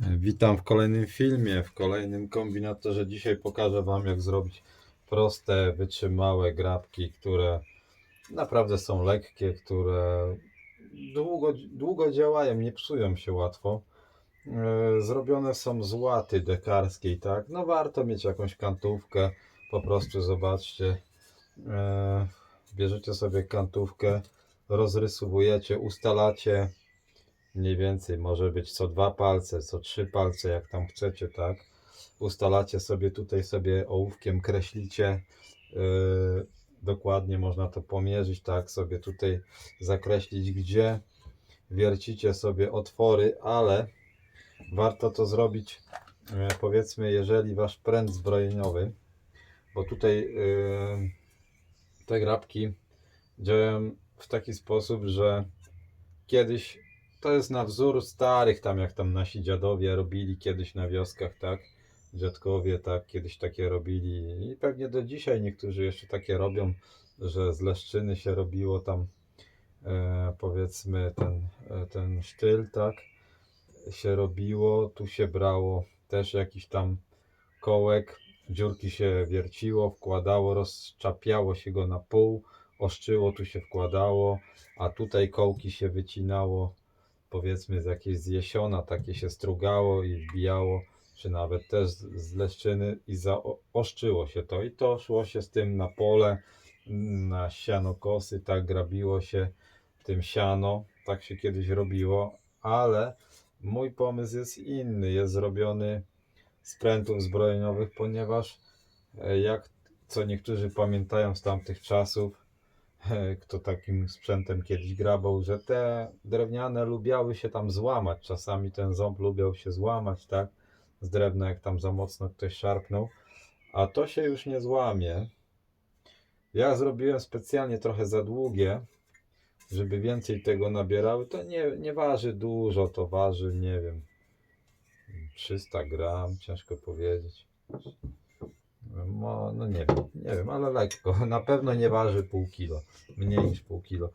Witam w kolejnym filmie, w kolejnym kombinatorze. Dzisiaj pokażę Wam, jak zrobić proste, wytrzymałe grabki, które naprawdę są lekkie, które długo, długo działają, nie psują się łatwo. E, Zrobione są z łaty dekarskiej, tak? No warto mieć jakąś kantówkę, po prostu zobaczcie. E, Bierzecie sobie kantówkę, rozrysowujecie, ustalacie mniej więcej może być co dwa palce, co trzy palce, jak tam chcecie, tak? Ustalacie sobie tutaj sobie ołówkiem, kreślicie. Yy, dokładnie można to pomierzyć, tak? Sobie tutaj zakreślić, gdzie wiercicie sobie otwory, ale warto to zrobić, yy, powiedzmy, jeżeli wasz pręt zbrojeniowy, bo tutaj yy, te grabki działają w taki sposób, że kiedyś to jest na wzór starych, tam jak tam nasi dziadowie robili kiedyś na wioskach, tak? Dziadkowie, tak, kiedyś takie robili i pewnie do dzisiaj niektórzy jeszcze takie robią, że z leszczyny się robiło tam e, powiedzmy ten, e, ten sztyl, tak? Się robiło, tu się brało też jakiś tam kołek, dziurki się wierciło, wkładało, rozczapiało się go na pół, oszczyło tu się wkładało, a tutaj kołki się wycinało powiedzmy z jakiejś z jesiona takie się strugało i wbijało, czy nawet też z leszczyny i zaoszczyło się to. I to szło się z tym na pole, na sianokosy, tak grabiło się tym siano, tak się kiedyś robiło, ale mój pomysł jest inny, jest zrobiony z prętów zbrojeniowych, ponieważ e, jak co niektórzy pamiętają z tamtych czasów, kto takim sprzętem kiedyś grabał, że te drewniane lubiały się tam złamać. Czasami ten ząb lubiał się złamać, tak? Z drewna, jak tam za mocno ktoś szarpnął. A to się już nie złamie. Ja zrobiłem specjalnie trochę za długie, żeby więcej tego nabierały. To nie, nie waży dużo, to waży, nie wiem, 300 gram, ciężko powiedzieć. No, no nie wiem, nie wiem, ale lekko. Na pewno nie waży pół kilo, mniej niż pół kilo.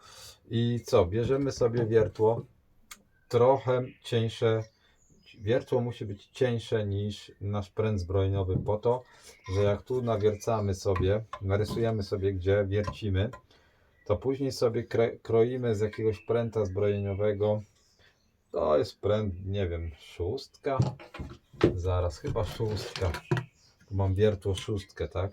I co, bierzemy sobie wiertło, trochę cieńsze. Wiertło musi być cieńsze niż nasz pręt zbrojeniowy po to, że jak tu nawiercamy sobie, narysujemy sobie gdzie wiercimy, to później sobie kroimy z jakiegoś pręta zbrojeniowego. To jest pręt, nie wiem, szóstka? Zaraz, chyba szóstka. Mam wiertło szóstkę, tak?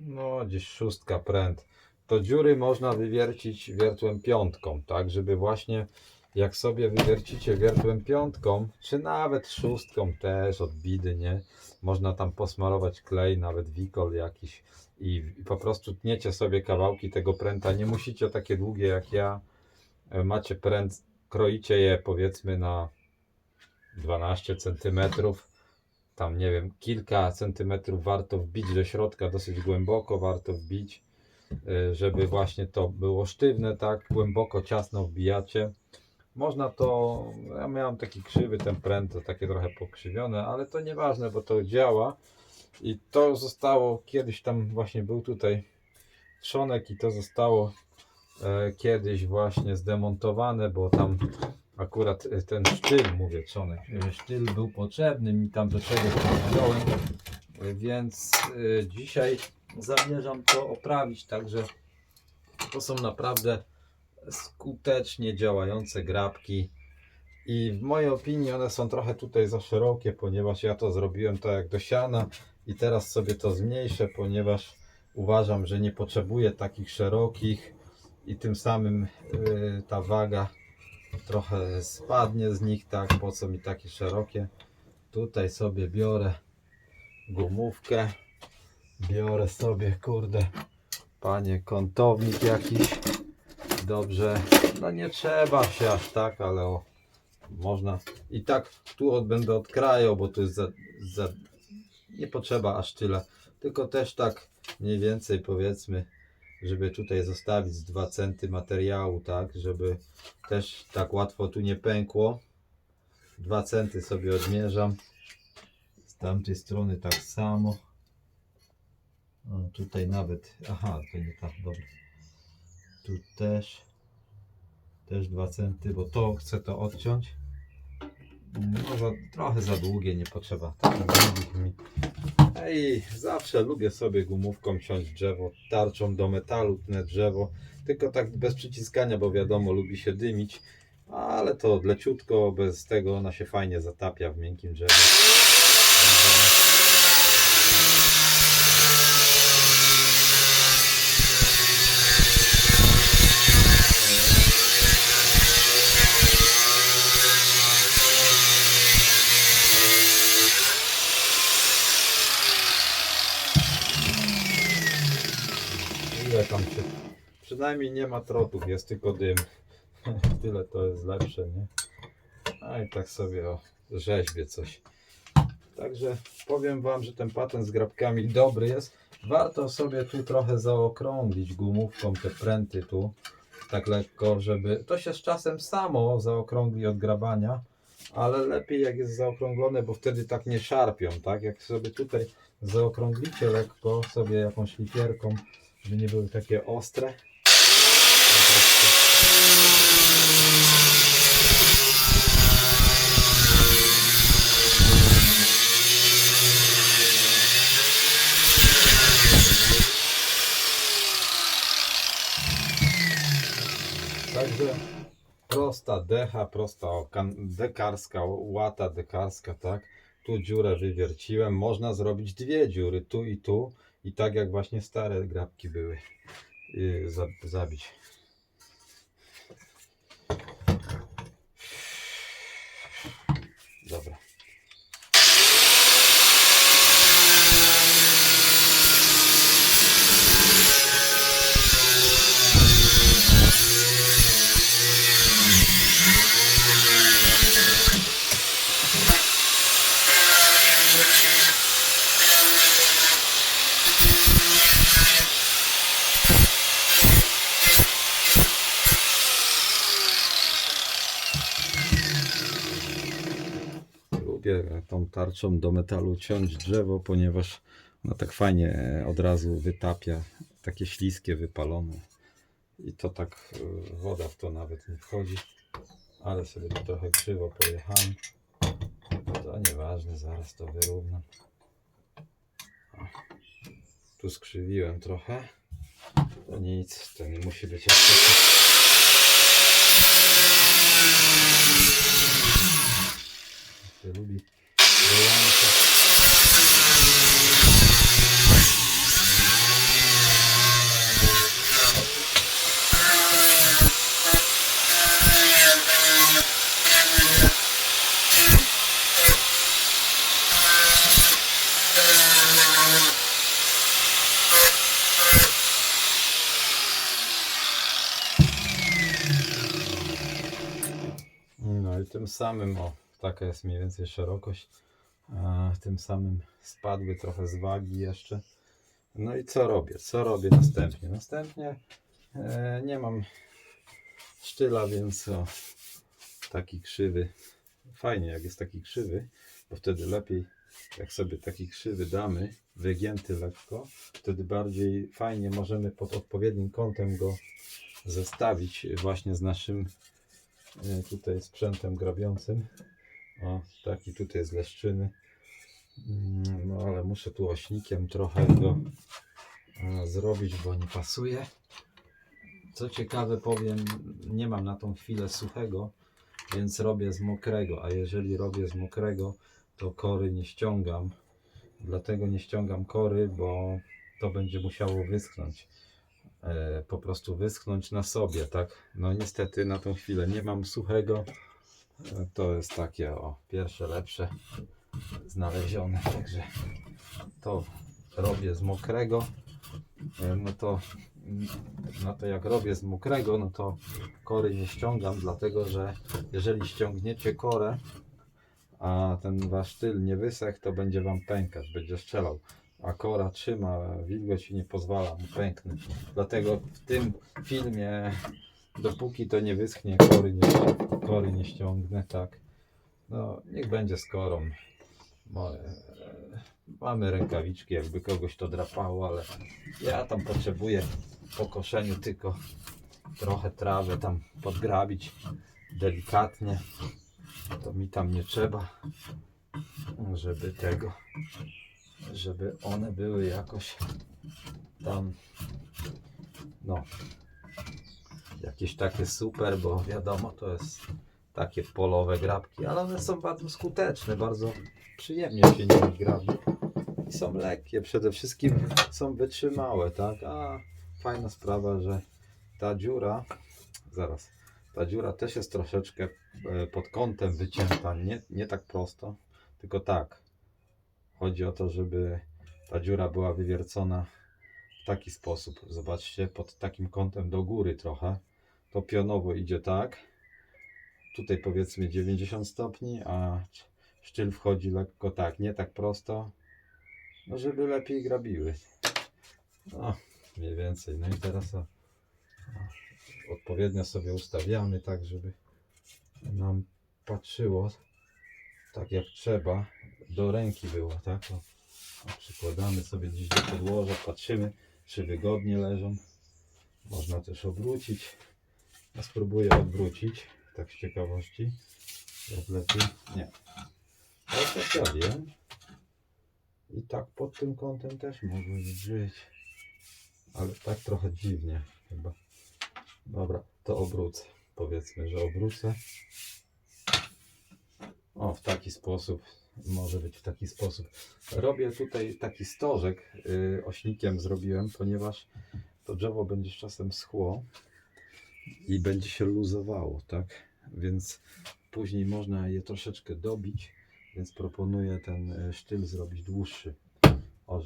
No, gdzieś szóstka pręt. To dziury można wywiercić wiertłem piątką, tak? Żeby właśnie jak sobie wywiercicie wiertłem piątką, czy nawet szóstką też od bidy, nie? Można tam posmarować klej, nawet wikol jakiś i, i po prostu tniecie sobie kawałki tego pręta. Nie musicie takie długie jak ja. E, Macie pręt, kroicie je powiedzmy na 12 centymetrów tam nie wiem, kilka centymetrów warto wbić do środka, dosyć głęboko warto wbić, y, żeby właśnie to było sztywne, tak, głęboko, ciasno wbijacie. Można to, ja miałem taki krzywy ten pręt, to takie trochę pokrzywione, ale to nieważne, bo to działa i to zostało, kiedyś tam właśnie był tutaj trzonek i to zostało e, kiedyś właśnie zdemontowane, bo tam akurat e, ten sztyl, mówię trzonek, e, sztyl był potrzebny mi tam do czegoś wziąłem, e, więc dzisiaj zamierzam to oprawić, także to są naprawdę skutecznie działające grabki i w mojej opinii one są trochę tutaj za szerokie, ponieważ ja to zrobiłem tak jak do siana i teraz sobie to zmniejszę, ponieważ uważam, że nie potrzebuję takich szerokich i tym samym ta waga trochę spadnie z nich, tak, po co mi takie szerokie. Tutaj sobie biorę gumówkę, biorę sobie, kurde, panie, kątownik jakiś, dobrze, no nie trzeba się aż tak, ale o, można. I tak tu od, będę odkrajał, bo tu jest za, za, nie potrzeba aż tyle, tylko też tak mniej więcej powiedzmy, żeby tutaj zostawić z 2 centy materiału, tak, żeby też tak łatwo tu nie pękło. 2 centy sobie odmierzam. Z tamtej strony tak samo. O, tutaj nawet, aha, to nie tak, dobra. Tu też, też 2 centy, bo to chcę to odciąć. No, za, trochę za długie, nie potrzeba. Tak. Ej, zawsze lubię sobie gumówką ciąć drzewo, tarczą do metalu tnę drzewo, tylko tak bez przyciskania, bo wiadomo, lubi się dymić, ale to leciutko, bez tego ona się fajnie zatapia w miękkim drzewie. Ile tam się... Przynajmniej nie ma trotów, jest tylko dym. Tyle to jest lepsze, nie? A i tak sobie o rzeźbie coś. Także powiem Wam, że ten patent z grabkami dobry jest. Warto sobie tu trochę zaokrąglić gumówką te pręty tu. Tak lekko, żeby... To się z czasem samo zaokrągli od grabania. Ale lepiej jak jest zaokrąglone, bo wtedy tak nie szarpią, tak? Jak sobie tutaj zaokrąglicie lekko sobie jakąś lipierką, żeby nie były takie ostre. Prosta decha, prosta dekarska, łata dekarska, tak? Tu dziurę wywierciłem. Można zrobić dwie dziury, tu i tu. I tak jak właśnie stare grabki były. Yy, za, zabić. Dobra. Lubię tą tarczą do metalu ciąć drzewo, ponieważ ona tak fajnie od razu wytapia. Takie śliskie, wypalone. I to tak e, woda w to nawet nie wchodzi. Ale sobie tu trochę krzywo pojechałem. To nieważne, zaraz to wyrównam. Tu skrzywiłem trochę. To nic, to nie musi być jak się lubi wyłączać. No i tym samym, o, taka jest mniej więcej szerokość. Tym samym spadły trochę z wagi jeszcze. No i co robię? Co robię następnie? Następnie e, nie mam sztyla, więc o, taki krzywy. Fajnie jak jest taki krzywy, bo wtedy lepiej jak sobie taki krzywy damy, wygięty lekko, wtedy bardziej fajnie możemy pod odpowiednim kątem go zestawić właśnie z naszym e, tutaj sprzętem grabiącym. O, taki tutaj z leszczyny. Mm, No ale muszę tu ośnikiem trochę go zrobić, bo nie pasuje. Co ciekawe powiem, nie mam na tą chwilę suchego, więc robię z mokrego, a jeżeli robię z mokrego, to kory nie ściągam. Dlatego nie ściągam kory, bo to będzie musiało wyschnąć. E, po prostu wyschnąć na sobie, tak? No niestety na tą chwilę nie mam suchego. E, To jest takie o, pierwsze lepsze znalezione, także to robię z mokrego. E, No to, no to jak robię z mokrego, no to kory nie ściągam, dlatego że jeżeli ściągniecie korę, a ten wasz tyl nie wysechł, to będzie wam pękać, będzie strzelał. A kora trzyma wilgoć i nie pozwala mu pęknąć. Dlatego w tym filmie, dopóki to nie wyschnie, kory nie, kory nie ściągnę, tak. No, niech będzie z korą. Mamy rękawiczki, jakby kogoś to drapało, ale ja tam potrzebuję po koszeniu tylko trochę trawę tam podgrabić delikatnie to mi tam nie trzeba, żeby tego, żeby one były jakoś tam, no, jakieś takie super, bo wiadomo, to jest takie polowe grabki, ale one są bardzo skuteczne, bardzo przyjemnie się nimi grabi i są lekkie, przede wszystkim są wytrzymałe, tak, a fajna sprawa, że ta dziura, zaraz, ta dziura też jest troszeczkę e, pod kątem wycięta, nie, nie tak prosto, tylko tak. Chodzi o to, żeby ta dziura była wywiercona taki sposób. Zobaczcie, pod takim kątem do góry trochę. To pionowo idzie tak. Tutaj powiedzmy 90 stopni, a sztyl wchodzi lekko tak, nie tak prosto. No żeby lepiej grabiły. No, mniej więcej. No i teraz odpowiednio sobie ustawiamy tak, żeby nam patrzyło tak jak trzeba, do ręki było, tak? O, przykładamy sobie gdzieś do podłoża, patrzymy, czy wygodnie leżą. Można też obrócić. Ja spróbuję odwrócić, tak z ciekawości. Jak lepiej? Nie. Ale tak ja wiem. I tak pod tym kątem też mogły być. Ale tak trochę dziwnie chyba. Dobra, to obrócę. Powiedzmy, że obrócę. W taki sposób. Może być w taki sposób. Robię tutaj taki stożek yy, ośnikiem zrobiłem, ponieważ to drzewo będzie z czasem schło i będzie się luzowało, tak? Więc później można je troszeczkę dobić, więc proponuję ten y, sztyl zrobić dłuższy. O,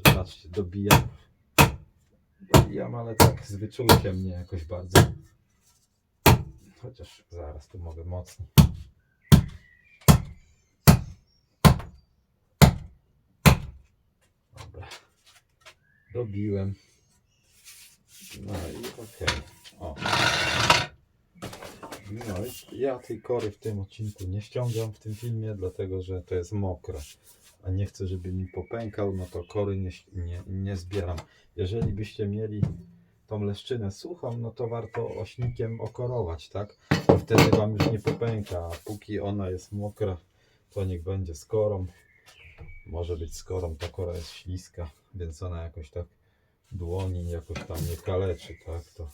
dobijam. Dobijam, ale tak z wyczuciem, nie jakoś bardzo. Chociaż zaraz tu mogę mocniej. Dobra. Dobiłem. No i okej. O. No i ja tej kory w tym odcinku nie ściągam w tym filmie, dlatego że to jest mokre. A nie chcę, żeby mi popękał, no to kory nie, nie, nie zbieram. Jeżeli byście mieli tą leszczynę suchą, no to warto ośnikiem okorować, tak? Wtedy wam już nie popęka, a póki ona jest mokra, to niech będzie z korą. Może być z korą, ta kora jest śliska, więc ona jakoś tak dłoni jakoś tam nie kaleczy, tak? To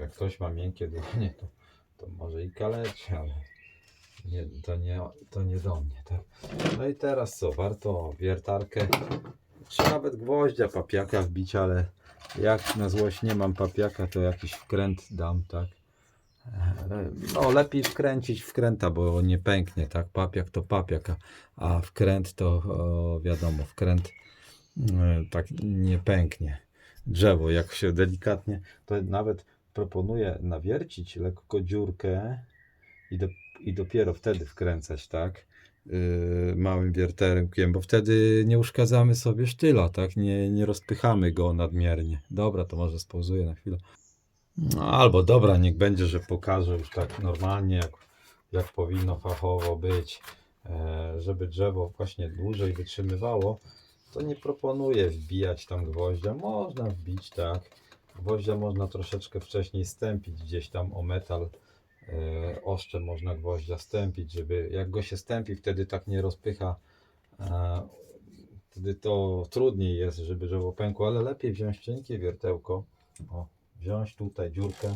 jak ktoś ma miękkie dłonie, to, to może i kaleczy, ale nie, to, nie, to nie do mnie, tak? No i teraz co, warto wiertarkę, czy nawet gwoździa, papiaka wbić, ale jak na złość nie mam papiaka, to jakiś wkręt dam, tak? No, lepiej wkręcić wkręta, bo nie pęknie, tak? Papiak to papiak, a- wkręt to o, wiadomo, wkręt e, tak nie pęknie. Drzewo, jak się delikatnie, to nawet proponuję nawiercić lekko dziurkę i, do, i dopiero wtedy wkręcać, tak? Yy, małym wierterkiem, bo wtedy nie uszkadzamy sobie sztyla, tak? Nie, nie rozpychamy go nadmiernie. Dobra, to może spauzuję na chwilę. No, albo dobra, niech będzie, że pokażę już tak normalnie, jak, jak powinno fachowo być, e, żeby drzewo właśnie dłużej wytrzymywało, to nie proponuję wbijać tam gwoździa. Można wbić, tak. Gwoździa można troszeczkę wcześniej stępić gdzieś tam o metal. E, oszczem można gwoździa stępić, żeby jak go się stępi, wtedy tak nie rozpycha. E, wtedy to trudniej jest, żeby drzewo pękło, ale lepiej wziąć cienkie wiertełko. O, wziąć tutaj dziurkę,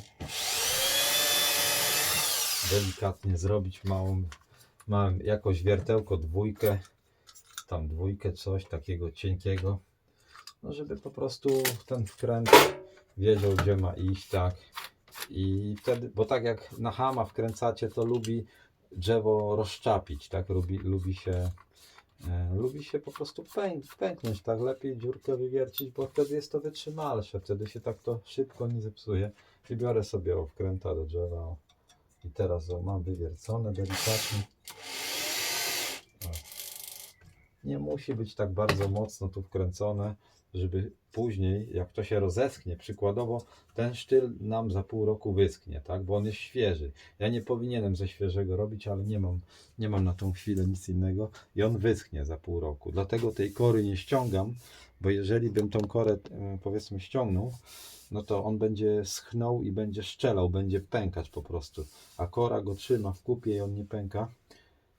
delikatnie zrobić małą, małym, jakoś wiertełko dwójkę, tam dwójkę coś takiego cienkiego, no żeby po prostu ten wkręt wiedział gdzie ma iść, tak. I wtedy, bo tak jak na hama wkręcacie, to lubi drzewo rozszczapić, tak, lubi, lubi się lubi się po prostu pęk, pęknąć, tak? Lepiej dziurkę wywiercić, bo wtedy jest to wytrzymalsze, wtedy się tak to szybko nie zepsuje. I biorę sobie wkręta do drzewa i teraz o, mam wywiercone delikatnie. Nie musi być tak bardzo mocno tu wkręcone, żeby później, jak to się rozeschnie, przykładowo ten sztyl nam za pół roku wyschnie, tak, bo on jest świeży. Ja nie powinienem ze świeżego robić, ale nie mam, nie mam na tą chwilę nic innego i on wyschnie za pół roku. Dlatego tej kory nie ściągam, bo jeżeli bym tą korę e, powiedzmy ściągnął, no to on będzie schnął i będzie szczelał, będzie pękać po prostu. A kora go trzyma w kupie i on nie pęka.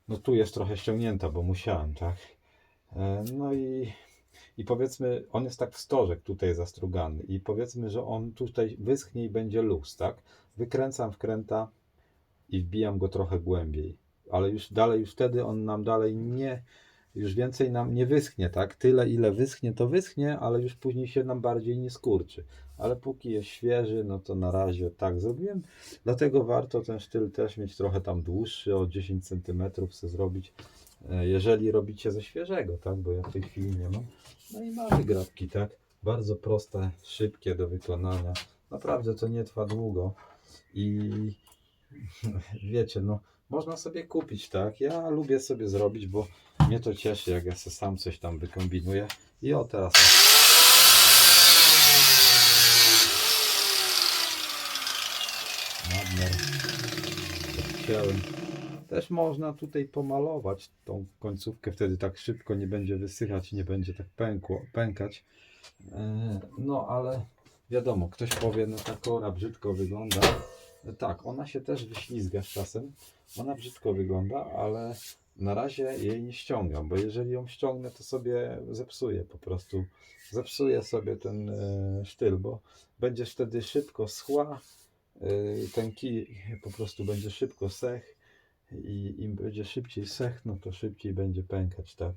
no tu jest trochę ściągnięta, bo musiałem, tak? E, No i, i powiedzmy, on jest tak w stożek tutaj zastrugany i powiedzmy, że on tutaj wyschnie i będzie luz, tak? Wykręcam wkręta i wbijam go trochę głębiej, ale już dalej, już wtedy on nam dalej nie, już więcej nam nie wyschnie, tak? Tyle ile wyschnie, to wyschnie, ale już później się nam bardziej nie skurczy. Ale póki jest świeży, no to na razie tak zrobiłem. Dlatego warto ten sztyl też mieć trochę tam dłuższy, o 10 cm sobie zrobić, jeżeli robicie ze świeżego, tak? Bo ja w tej chwili nie mam. No i mamy grabki, tak? Bardzo proste, szybkie do wykonania. Naprawdę to nie trwa długo i wiecie, no można sobie kupić, tak? Ja lubię sobie zrobić, bo mnie to cieszy, jak ja sobie sam coś tam wykombinuję. I o teraz. Nadmiar chciałem. Też można tutaj pomalować tą końcówkę, wtedy tak szybko nie będzie wysychać, nie będzie tak pękło, pękać. E, No ale wiadomo, ktoś powie, no ta kora brzydko wygląda. Tak, ona się też wyślizga z czasem. Ona brzydko wygląda, ale na razie jej nie ściągam, bo jeżeli ją ściągnę, to sobie zepsuję po prostu. Zepsuję sobie ten e, sztyl, bo będzie wtedy szybko schła. e, Ten kij po prostu będzie szybko sech i im będzie szybciej sech, no to szybciej będzie pękać, tak?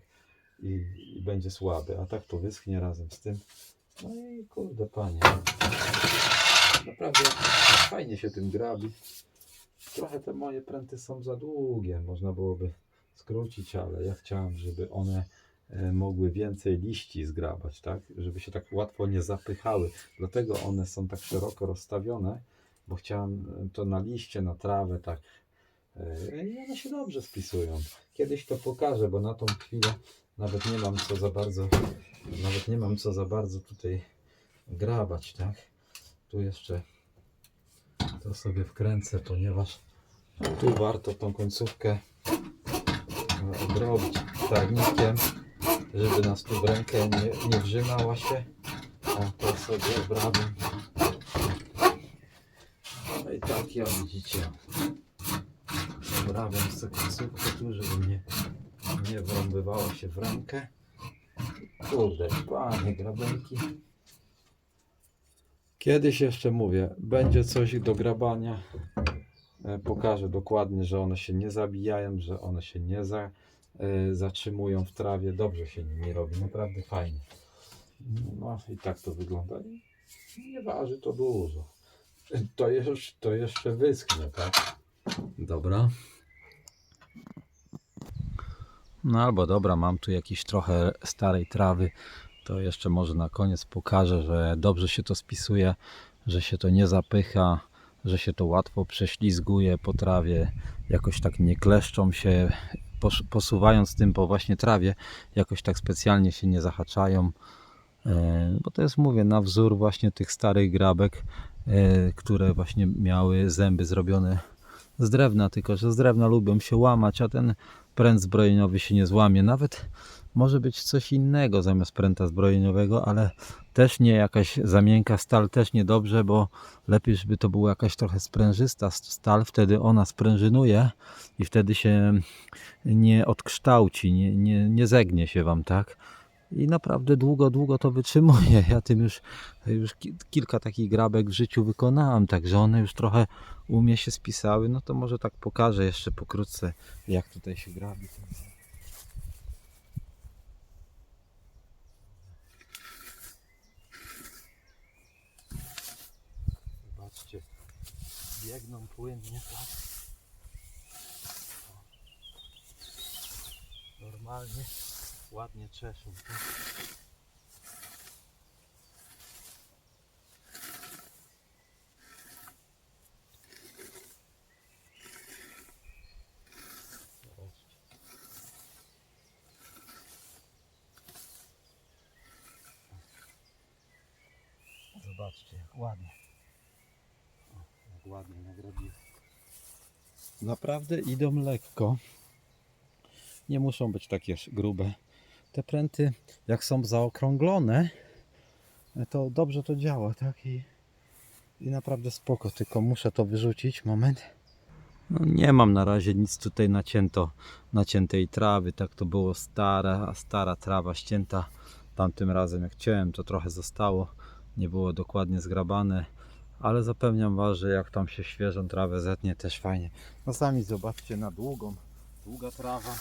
I, I będzie słaby, a tak to wyschnie razem z tym. No i kurde panie. Naprawdę fajnie się tym grabi. Trochę te moje pręty są za długie, można byłoby skrócić, ale ja chciałem, żeby one e, mogły więcej liści zgrabać, tak? Żeby się tak łatwo nie zapychały. Dlatego one są tak szeroko rozstawione, bo chciałem e, to na liście, na trawę, tak. E, I one się dobrze spisują. Kiedyś to pokażę, bo na tą chwilę nawet nie mam co za bardzo, nawet nie mam co za bardzo tutaj grabać, tak? Tu jeszcze to sobie wkręcę, ponieważ tu warto tą końcówkę e, obrobić tarnikiem, żeby nas tu w rękę nie, nie wrzymała się. O, to sobie obrabiam. No i tak ja widzicie. Obrabiam sobie końcówkę tu, żeby nie, nie wrąbywała się w rękę. Kurde, panie grabenki. Kiedyś jeszcze mówię, będzie coś do grabania. E, Pokażę dokładnie, że one się nie zabijają, że one się nie za, e, zatrzymują w trawie. Dobrze się nimi robi, naprawdę fajnie. No i tak to wygląda. Nie waży to dużo. To, jeszcze, to jeszcze wyschnie, tak? Dobra. No albo dobra, mam tu jakiś trochę starej trawy. To jeszcze może na koniec pokażę, że dobrze się to spisuje, że się to nie zapycha, że się to łatwo prześlizguje po trawie, jakoś tak nie kleszczą się, pos- posuwając tym po właśnie trawie, jakoś tak specjalnie się nie zahaczają. E, Bo to jest, mówię, na wzór właśnie tych starych grabek, e, które właśnie miały zęby zrobione z drewna, tylko że z drewna lubią się łamać, a ten pręt zbrojeniowy się nie złamie. Nawet może być coś innego zamiast pręta zbrojeniowego, ale też nie jakaś za miękka stal, też niedobrze, bo lepiej, żeby to była jakaś trochę sprężysta stal, wtedy ona sprężynuje i wtedy się nie odkształci, nie, nie, nie zegnie się Wam, tak? I naprawdę długo, długo to wytrzymuje. Ja tym już, już ki- kilka takich grabek w życiu wykonałem, także one już trochę u mnie się spisały. No to może tak pokażę jeszcze pokrótce, jak tutaj się grabi. Zobaczcie, biegną płynnie, tak? Normalnie, ładnie czeszą, tak? Zobaczcie. Jak ładnie. O, jak ładnie nagrobiły. Naprawdę idą lekko. Nie muszą być takie grube. Te pręty, jak są zaokrąglone, to dobrze to działa, tak? I, i naprawdę spoko. Tylko muszę to wyrzucić. Moment. No, nie mam na razie nic tutaj nacięto, naciętej trawy, tak to było stara, stara trawa ścięta. Tamtym razem jak ciąłem to trochę zostało, nie było dokładnie zgrabane, ale zapewniam Was, że jak tam się świeżą trawę zetnie też fajnie. No sami zobaczcie na długą, długa trawa,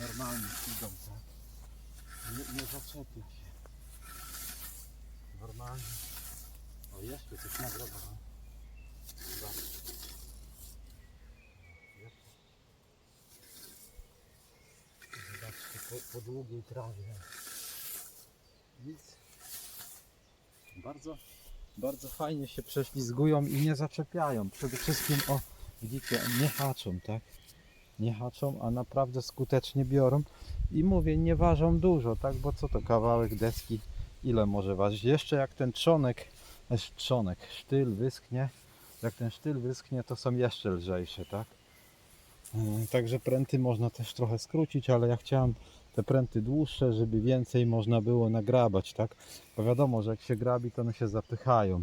normalnie idą tak, nie, nie się, normalnie. O jeszcze coś nagrabałem. Zobaczcie. Zobaczcie, po, po długiej trawie. Nic. Bardzo, bardzo fajnie się prześlizgują i nie zaczepiają. Przede wszystkim, o, widzicie, nie haczą, tak? Nie haczą, a naprawdę skutecznie biorą. I mówię, nie ważą dużo, tak? Bo co to kawałek deski, ile może ważyć? Jeszcze jak ten trzonek, e, trzonek, sztyl wyschnie, jak ten sztyl wyschnie, to są jeszcze lżejsze, tak? Mm, Także pręty można też trochę skrócić, ale ja chciałem te pręty dłuższe, żeby więcej można było nagrabać, tak? Bo wiadomo, że jak się grabi, to one się zapychają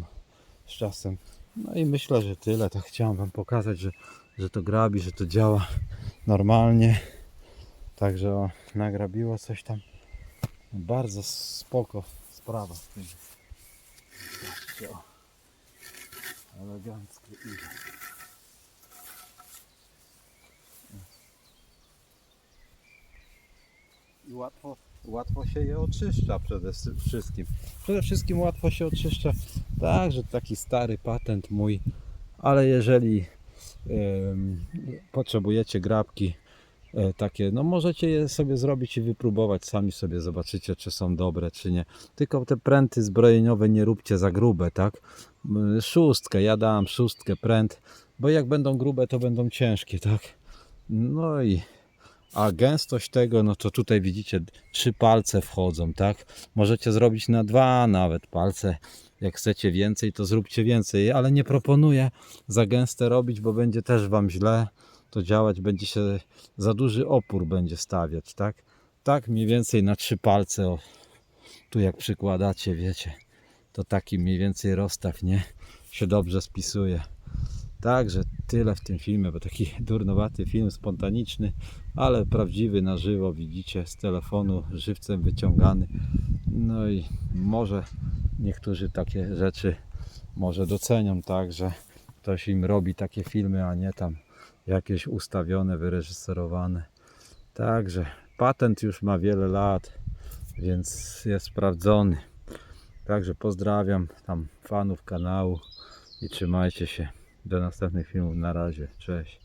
z czasem. No i myślę, że tyle. Tak chciałem Wam pokazać, że, że to grabi, że to działa normalnie. Także nagrabiło coś tam. Bardzo spoko sprawa. Elegancko idzie. i łatwo, łatwo się je oczyszcza przede wszystkim. Przede wszystkim łatwo się oczyszcza. Tak, że taki stary patent mój, ale jeżeli potrzebujecie grabki e, takie, no możecie je sobie zrobić i wypróbować, sami sobie zobaczycie, czy są dobre, czy nie. Tylko te pręty zbrojeniowe nie róbcie za grube, tak? Szóstkę, ja dałem szóstkę pręt, bo jak będą grube, to będą ciężkie, tak? No i a gęstość tego, no to tutaj widzicie, trzy palce wchodzą, tak? Możecie zrobić na dwa nawet palce. Jak chcecie więcej, to zróbcie więcej, ale nie proponuję za gęste robić, bo będzie też Wam źle to działać, będzie się za duży opór będzie stawiać, tak? Tak mniej więcej na trzy palce, o, tu jak przykładacie, wiecie, to taki mniej więcej rozstaw, nie? Się dobrze spisuje. Także tyle w tym filmie, bo taki durnowaty film, spontaniczny, ale prawdziwy na żywo, widzicie, z telefonu, żywcem wyciągany. No i może niektórzy takie rzeczy może docenią, tak, że ktoś im robi takie filmy, a nie tam jakieś ustawione, wyreżyserowane. Także patent już ma wiele lat, więc jest sprawdzony. Także pozdrawiam tam fanów kanału i trzymajcie się. Do następnych filmów. Na razie. Cześć.